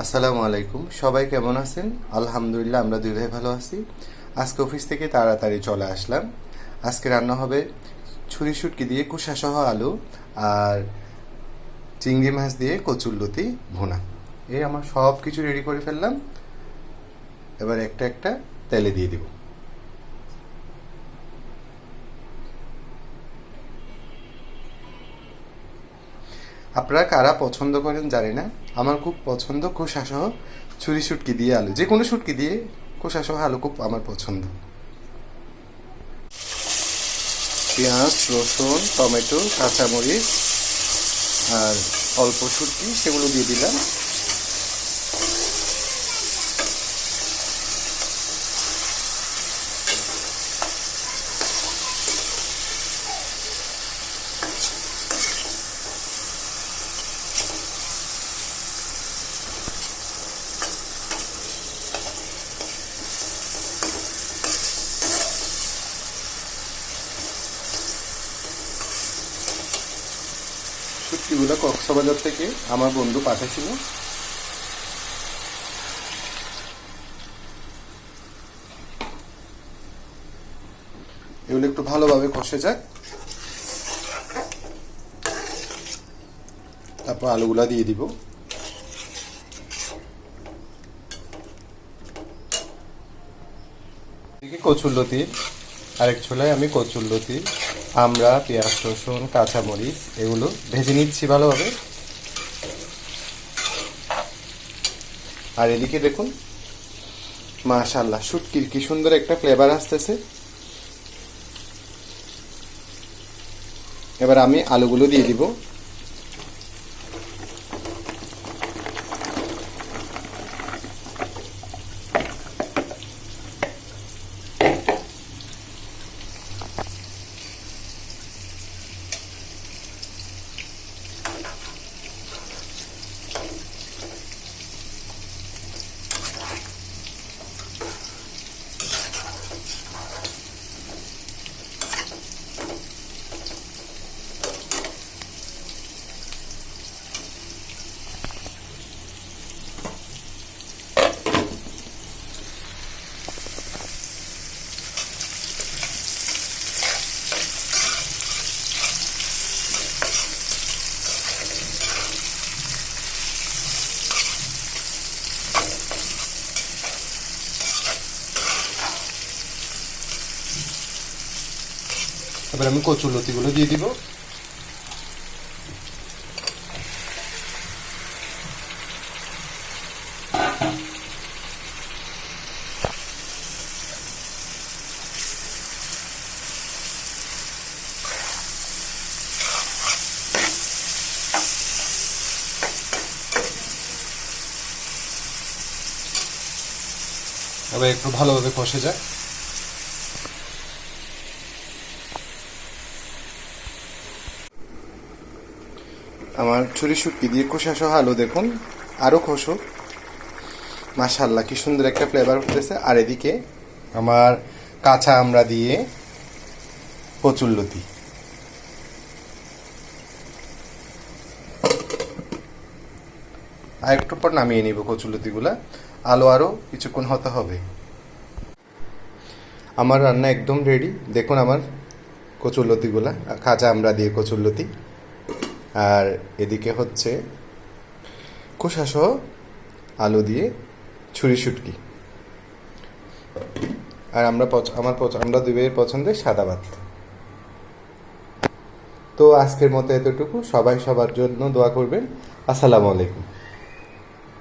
আসসালামু আলাইকুম। সবাই কেমন আছেন? আলহামদুলিল্লাহ, আমরা দুই ভাই ভালো আছি। আজকে অফিস থেকে তাড়াতাড়ি চলে আসলাম। আজকে রান্না হবে ছুরি শুটকি দিয়ে কুষাসহ আলু আর চিংড়ি মাছ দিয়ে কচুরলতি ভুনা। এই আমার সব কিছু রেডি করে ফেললাম। এবার একটা একটা তেলে দিয়ে দিব। আপনারা কারা পছন্দ করেন জানি না। আমার খুব পছন্দ কোষাসহ ছুরি শুটকি দিয়ে আলু। যে কোনো শুটকি দিয়ে কোষাসহ আলু খুব আমার পছন্দ। পেঁয়াজ, রসুন, টমেটো, কাঁচামরিচ আর অল্প শুটকি, সেগুলো দিয়ে দিলাম। শুটকিগুলো কক্সবাজার থেকে আমার বন্ধু পাঠিয়েছিল এগুলো একটু ভালোভাবে কষে যাক। তারপর আলুগুলা দিয়ে দিব। এদিকে কচুরলতি আরেক ছোলায় আমি কচুরলতি আমরা পেঁয়াজ, রসুন, কাঁচামরিচ, এগুলো ভেজে নিচ্ছি ভালোভাবে। আর এদিকে দেখুন মাশাল্লাহ শুটকির কি সুন্দর একটা ফ্লেভার আসতেছে। এবার আমি আলুগুলো দিয়ে দিব। এবার আমি কচুর লতিগুলো দিয়ে দিব। একটু ভালোভাবে কষে যায়। আমার ছুরি শুটকি দিয়ে কষা সহ আলু দেখুন। আরও খসো মাশাল্লাহ কি সুন্দর একটা ফ্লেভার উঠতেছে। আর এদিকে আমার কাঁচা আমরা দিয়ে কচুল্লতি আর একটু পর নামিয়ে নিব কচুল্লতিগুলা আলো আরও কিছুক্ষণ হতে হবে। আমার রান্না একদম রেডি দেখুন আমার কচুল্লতিগুলা কাঁচা আমরা দিয়ে কচুল্লতি আর এদিকে হচ্ছে কোষাসহ আলু দিয়ে ছুরি শুটকি। আর আমরা আমার আমরা দুই পছন্দের সাদা ভাত। তো আজকের মতো এতটুকু। সবাই সবার জন্য দোয়া করবেন। আসসালামু আলাইকুম।